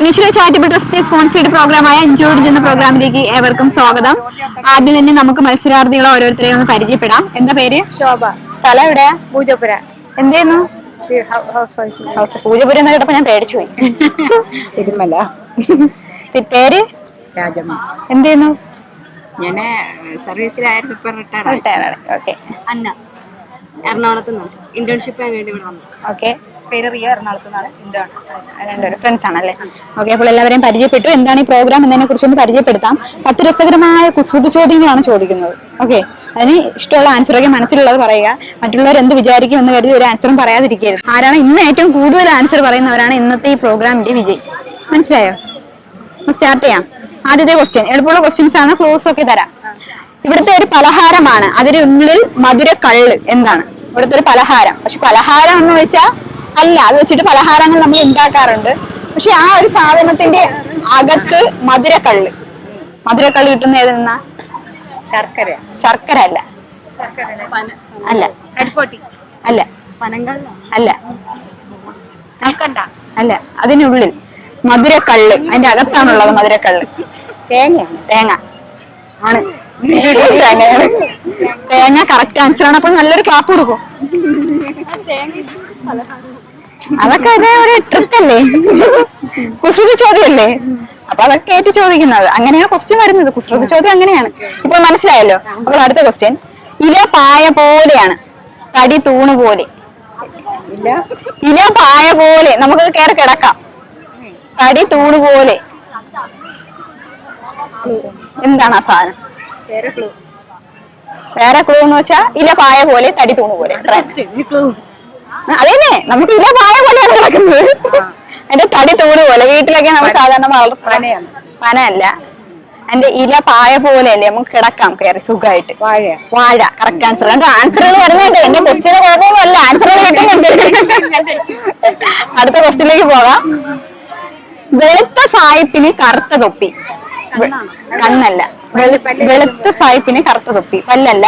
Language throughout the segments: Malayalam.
വിഘ്നേശ്വര ചാരിറ്റബിൾ ട്രസ്റ്റ് സ്പോൺസേഡ് പ്രോഗ്രാമായ എൻജോയ്ഡ് എന്ന പ്രോഗ്രാമിലേക്ക് ഏവർക്കും സ്വാഗതം. ആദ്യം തന്നെ നമുക്ക് മത്സരാർത്ഥികളെ ഓരോരുത്തരെയും ഒന്ന് പരിചയപ്പെടാം. എന്താ പേര്? ശോഭ. സ്ഥലം എവിടെയാ പൂജപ്പുര എന്തായിരുന്നു പൂജപുരം എന്ന് കേട്ടപ്പോ ഞാൻ പേടിച്ചു പോയി. തിരുമല. പേര്? രാജമ്മ. എന്തായിരുന്നു ഞാൻ സർവീസിലായിരുന്നു ഇപ്പൊ റിട്ടയർ ഓക്കെ അന്ന. എറണാകുളത്ത് നിന്ന് ഇന്റേൺഷിപ്പ് വേണ്ടി ഇവിടെ വന്നു. ഓക്കെ പേര് റിയ എറണാകുളത്ത് രണ്ടുപേരും ഫ്രണ്ട്സ് ആണല്ലേ? ഓക്കെ അപ്പോൾ എല്ലാവരെയും പരിചയപ്പെട്ടു. എന്താണ് ഈ പ്രോഗ്രാം എന്നതിനെ കുറിച്ച് ഒന്ന് പരിചയപ്പെടുത്താം. പത്ത് രസകരമായ കുസൃതി ചോദ്യങ്ങളാണ് ചോദിക്കുന്നത്. ഓക്കെ അതിന് ഇഷ്ടമുള്ള ആൻസറൊക്കെ മനസ്സിലുള്ളത് പറയുക. മറ്റുള്ളവർ എന്ത് വിചാരിക്കും എന്ന് കരുതി ഒരു ആൻസറും പറയാതിരിക്കരുത്. ആരാണ് ഇന്ന് ഏറ്റവും കൂടുതൽ ആൻസർ പറയുന്നവരാണ് ഇന്നത്തെ ഈ പ്രോഗ്രാമിന്റെ വിജയ്. മനസ്സിലായോ? സ്റ്റാർട്ട് ചെയ്യാം. ആദ്യത്തെ ക്വസ്റ്റ്യൻ എളുപ്പമുള്ള ക്വസ്റ്റ്യൻസ് ആണ്. ക്ലോസ് ഒക്കെ തരാം. ഇവിടുത്തെ ഒരു പലഹാരമാണ്. അതിനുള്ളിൽ മധുര കള്ള് എന്താണ്? ഇവിടുത്തെ ഒരു പലഹാരം. പക്ഷെ പലഹാരം എന്ന് വെച്ചാൽ അല്ല അത് വെച്ചിട്ട് പലഹാരങ്ങൾ നമ്മൾ ഉണ്ടാക്കാറുണ്ട്. പക്ഷെ ആ ഒരു സാധനത്തിന്റെ അകത്ത് മധുരക്കള്ള്. മധുരക്കള്ള് കിട്ടുന്ന ഏതെന്നാ ശർക്കര. ശർക്കര അല്ല. അല്ല. അല്ല. അല്ല. അല്ല. അതിനുള്ളിൽ മധുരക്കള്ള്. അതിന്റെ അകത്താണുള്ളത് മധുരക്കള്ള്. തേങ്ങയാണ് തേങ്ങ. ആണ്. തേങ്ങയാണ്. തേങ്ങ കറക്റ്റ് ആൻസർ ആണ്. അപ്പോൾ നല്ലൊരു ക്ലാപ്പ് കൊടുക്കും. അതൊക്കെ ഇതേ ഒരു ട്രിക്ക് അല്ലേ കുസൃതി ചോദ്യമല്ലേ? അപ്പൊ അതൊക്കെ ആയിട്ട് ചോദിക്കുന്നത്. അങ്ങനെയാണ് ക്വസ്റ്റ്യൻ വരുന്നത്. കുസൃതി ചോദ്യം അങ്ങനെയാണ്. ഇപ്പൊ മനസ്സിലായല്ലോ? അപ്പോൾ അടുത്ത ക്വസ്റ്റ്യൻ ഇല പായ പോലെയാണ്. തടി തൂണ് പോലെ. ഇല. പായ പോലെ. നമുക്ക് കയറി കിടക്കാം. തടി തൂണ് പോലെ. എന്താണ് ആ സാധനം? വേറെ ക്ലൂ എന്ന് വെച്ചാ ഇല പായ പോലെ തടി തൂണ് പോലെ. അതന്നെ നമുക്ക് ഇല പായ പോലെയാണ് കിടക്കുന്നത്. എന്റെ തടി തൂണ് പോലെ വീട്ടിലൊക്കെ നമ്മൾ സാധാരണ പനയാണ്. പനയല്ല. എന്റെ ഇല പായ പോലെയല്ലേ നമുക്ക് കിടക്കാം കയറി സുഖമായിട്ട്. വാഴ വാഴ കറക്റ്റ് ആൻസർ കണ്ടോ ആൻസറുകൾ വരുന്നുണ്ട്. എന്റെ ക്വസ്റ്റ്യന് കുഴപ്പമൊന്നുമല്ല. ആൻസറുകൾ കിട്ടുന്നുണ്ട് അടുത്ത ക്വസ്റ്റ്യനിലേക്ക് പോകാം. വെളുത്ത സായിപ്പിന് കറുത്ത തൊപ്പി. കണ്ണല്ല. വെളു- വെളുത്ത സായിപ്പിന് കറുത്ത തൊപ്പി. പല്ലല്ല.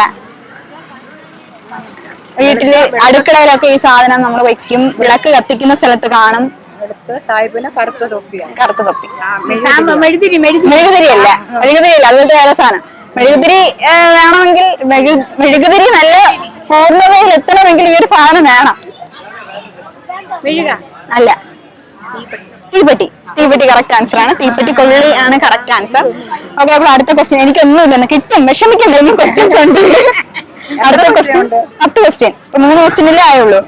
വീട്ടിൽ അടുക്കളയിലൊക്കെ ഈ സാധനം നമ്മൾ വെക്കും. വിളക്ക് കത്തിക്കുന്ന സ്ഥലത്ത് കാണും. കറുത്ത തൊപ്പി. മെഴുകുതിരി. അല്ല മെഴുകുതിരി അല്ല അതുപോലത്തെ വേറെ സാധനം. മെഴുകുതിരി വേണമെങ്കിൽ മെഴു- മെഴുകുതിരി നല്ല പൂർണതയിൽ എത്തണമെങ്കിൽ ഈ ഒരു സാധനം വേണം. അല്ല. തീപ്പെട്ടി. തീപ്പെട്ടി കറക്റ്റ് ആൻസർ ആണ്. തീപ്പെട്ടി കൊള്ളി ആണ് കറക്റ്റ് ആൻസർ ഓക്കെ അപ്പോൾ അടുത്ത ക്വസ്റ്റ്യൻ എനിക്കൊന്നുമില്ലെന്ന്. കിട്ടും. വിഷമിക്കണ്ട. ഇനി ക്വസ്റ്റ്യൻസ് ഉണ്ട്. അടുത്ത ക്വസ്റ്റ്യൻ പത്ത് ക്വസ്റ്റ്യൻ മൂന്ന് ക്വസ്റ്റ്യനിലേ ആയുള്ളൂ.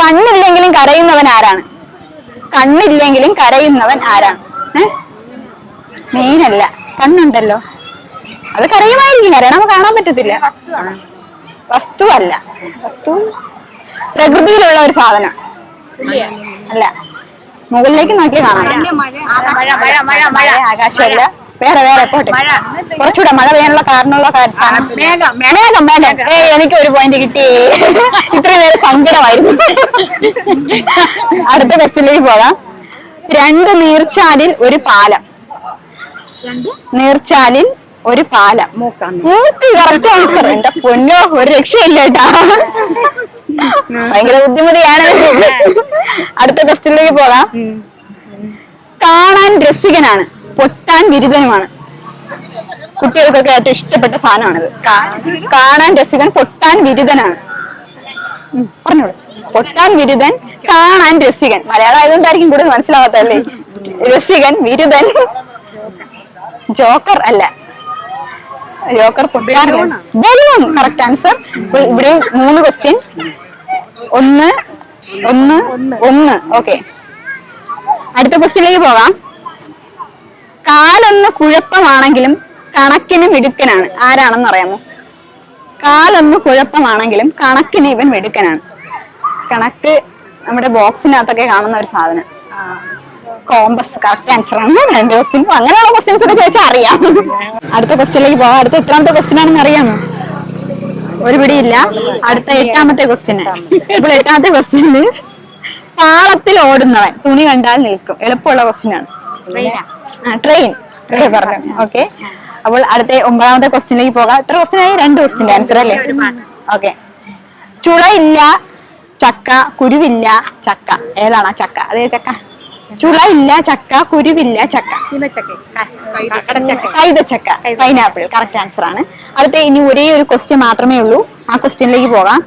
കണ്ണില്ലെങ്കിലും കരയുന്നവൻ ആരാണ്? കണ്ണില്ലെങ്കിലും കരയുന്നവൻ ആരാണ്? മെയിനല്ല കണ്ണുണ്ടല്ലോ. അത് കരയുമായിരിക്കും കരയണം നമുക്ക് കാണാൻ പറ്റത്തില്ല. വസ്തു അല്ല. വസ്തു പ്രകൃതിയിലുള്ള ഒരു സാധനം. അല്ല. മുകളിലേക്ക് നോക്കി കാണാം. മഴ. മഴ മഴ മഴ മഴ. ആകാശമല്ല. വേറെ വേറെ പോട്ടെ. കുറച്ചുകൂടെ മഴ പെയ്യാനുള്ള കാരണമുള്ള കാരണം. മേഘം മേഘം. ഏ എനിക്ക് ഒരു പോയിന്റ് കിട്ടി. ഇത്ര നേരം സങ്കടമായിരുന്നു. അടുത്ത ക്വസ്റ്റിലേക്ക് പോകാം. രണ്ട് നീർച്ചാലിൽ ഒരു പാലം. നീർച്ചാലിൽ ഒരു പാലം. മൂക്ക് കറക്റ്റ് ആൻസർ എന്റെ പൊന്നോ ഒരു രക്ഷയില്ല കേട്ടാ. ഭയങ്കര ബുദ്ധിമുട്ടിയാണ്. അടുത്ത ക്വസ്റ്റിലേക്ക് പോകാം. കാണാൻ രസികനാണ്. പൊട്ടാൻ ബിരുദനുമാണ്. കുട്ടികൾക്കൊക്കെ ഏറ്റവും ഇഷ്ടപ്പെട്ട സാധനമാണിത്. കാണാൻ രസികൻ പൊട്ടാൻ ബിരുദനാണ്. ഉം, പറഞ്ഞോളൂ. പൊട്ടാൻ ബിരുദൻ കാണാൻ രസികൻ. മലയാളം ആയതുകൊണ്ടായിരിക്കും കൂടുതൽ മനസ്സിലാവാത്തല്ലേ രസികൻ ബിരുദൻ. ജോക്കർ അല്ല. Joker balloon. കറക്റ്റ് ആൻസർ ഇവിടെ മൂന്ന് ക്വസ്റ്റ്യൻ ഒന്ന് ഒന്ന് ഒന്ന്. ഓക്കെ അടുത്ത ക്വസ്റ്റ്യനിലേക്ക് പോകാം. കാലൊന്ന് കുഴപ്പമാണെങ്കിലും കണക്കിന് മിടുക്കനാണ്. ആരാണെന്ന് അറിയാമോ? കാലൊന്ന് കുഴപ്പമാണെങ്കിലും കണക്കിന് ഇവൻ മിടുക്കനാണ്. കണക്ക് നമ്മുടെ ബോക്സിനകത്തൊക്കെ കാണുന്ന ഒരു സാധനം. കോമ്പസ് കറക്റ്റ് ആൻസർ ആണ്. രണ്ട് ക്വസ്റ്റ്യൻ അങ്ങനെയുള്ള ക്വസ്റ്റ്യൻസ് ഒക്കെ ചോദിച്ചാൽ അറിയാം. അടുത്ത ക്വസ്റ്റ്യനിലേക്ക് പോവാം അടുത്ത എത്രാമത്തെ ക്വസ്റ്റ്യൻ ആണെന്ന് അറിയാമോ? ഒരു പിടിയില്ല അടുത്ത എട്ടാമത്തെ ക്വസ്റ്റ്യൻ ഇപ്പോൾ എട്ടാമത്തെ ക്വസ്റ്റ്യനിൽ പാളത്തിൽ ഓടുന്നവൻ. തുണി കണ്ടാൽ നിൽക്കും. എളുപ്പമുള്ള ക്വസ്റ്റ്യൻ ആണ്. ട്രെയിൻ പറഞ്ഞു. ഓക്കെ അപ്പോൾ അടുത്ത ഒമ്പതാമത്തെ ക്വസ്റ്റ്യനിലേക്ക് പോകാം. എത്ര ക്വസ്റ്റ്യൻ ആയി? രണ്ട് ക്വസ്റ്റ്യൻ ആൻസർ അല്ലേ? ഓക്കെ ചുളയില്ല ചക്ക കുരുവില്ല ചക്ക. ഏതാണ് ചക്ക? അതേ ചക്ക. ചുള ഇല്ല ചക്ക കുരുവില്ല ചക്ക. കൈതച്ചക്ക. പൈനാപ്പിൾ കറക്റ്റ് ആൻസർ ആണ്. അടുത്ത ഇനി ഒരേ ഒരു ക്വസ്റ്റ്യൻ മാത്രമേ ഉള്ളൂ. ആ ക്വസ്റ്റ്യനിലേക്ക് പോകാം.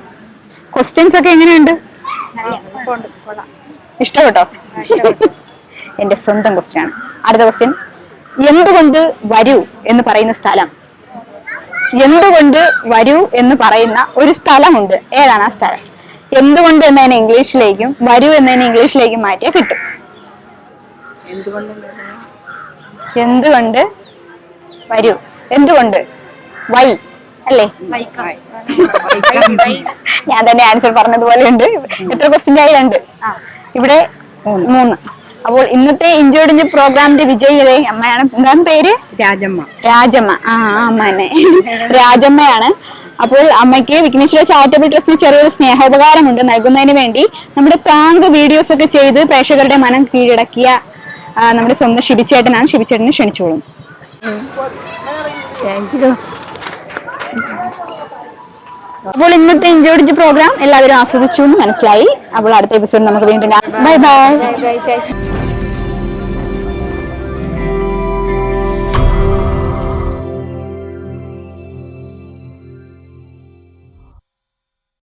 ക്വസ്റ്റ്യൻസ് ഒക്കെ എങ്ങനെയുണ്ട്? ഇഷ്ടപ്പെട്ടോ. എന്റെ സ്വന്തം ക്വസ്റ്റ്യൻ ആണ്. അടുത്ത ക്വസ്റ്റ്യൻ എന്തുകൊണ്ട് വരൂ എന്ന് പറയുന്ന സ്ഥലം? എന്തുകൊണ്ട് വരൂ എന്ന് പറയുന്ന ഒരു സ്ഥലമുണ്ട്. ഏതാണ് ആ സ്ഥലം? എന്തുകൊണ്ട് എന്നതിനെ ഇംഗ്ലീഷിലേക്കും വരൂ എന്നതിനെ ഇംഗ്ലീഷിലേക്കും മാറ്റിയാൽ കിട്ടും. എന്തുകൊണ്ട് വരൂ? എന്തുകൊണ്ട്? വൈ. അല്ലേ? ഞാൻ തന്നെ ആൻസർ പറഞ്ഞതുപോലെ ഉണ്ട് എത്ര ക്വസ്റ്റ്യൻ ആയി? രണ്ട്. ഇവിടെ മൂന്ന്. അപ്പോൾ ഇന്നത്തെ ഇഞ്ചോടിഞ്ച് പ്രോഗ്രാമിന്റെ വിജയികളെ അമ്മയാണ്. എന്താണ് പേര്? രാജമ്മ. രാജമ്മ. ആ അമ്മനെ. രാജമ്മയാണ്. അപ്പോൾ അമ്മയ്ക്ക് വിഘ്നേശ്വര ചാരിറ്റബിൾ ട്രസ്റ്റിന് ചെറിയൊരു സ്നേഹോപകാരമുണ്ട്. നൽകുന്നതിന് വേണ്ടി നമ്മുടെ പ്രാങ്ക് വീഡിയോസ് ഒക്കെ ചെയ്ത് പ്രേക്ഷകരുടെ മനം കീഴടക്കിയ നമ്മുടെ സ്വന്തം ശിബിച്ചേട്ടനാണ്. ശിബിച്ചേട്ടനെ ക്ഷണിച്ചോളും. അപ്പോൾ ഇന്നത്തെ ഇഞ്ചോടിഞ്ച് പ്രോഗ്രാം എല്ലാവരും ആസ്വദിച്ചു എന്ന് മനസ്സിലായി. അപ്പോൾ അടുത്ത എപ്പിസോഡ് നമുക്ക് വീണ്ടും ബൈ ബൈ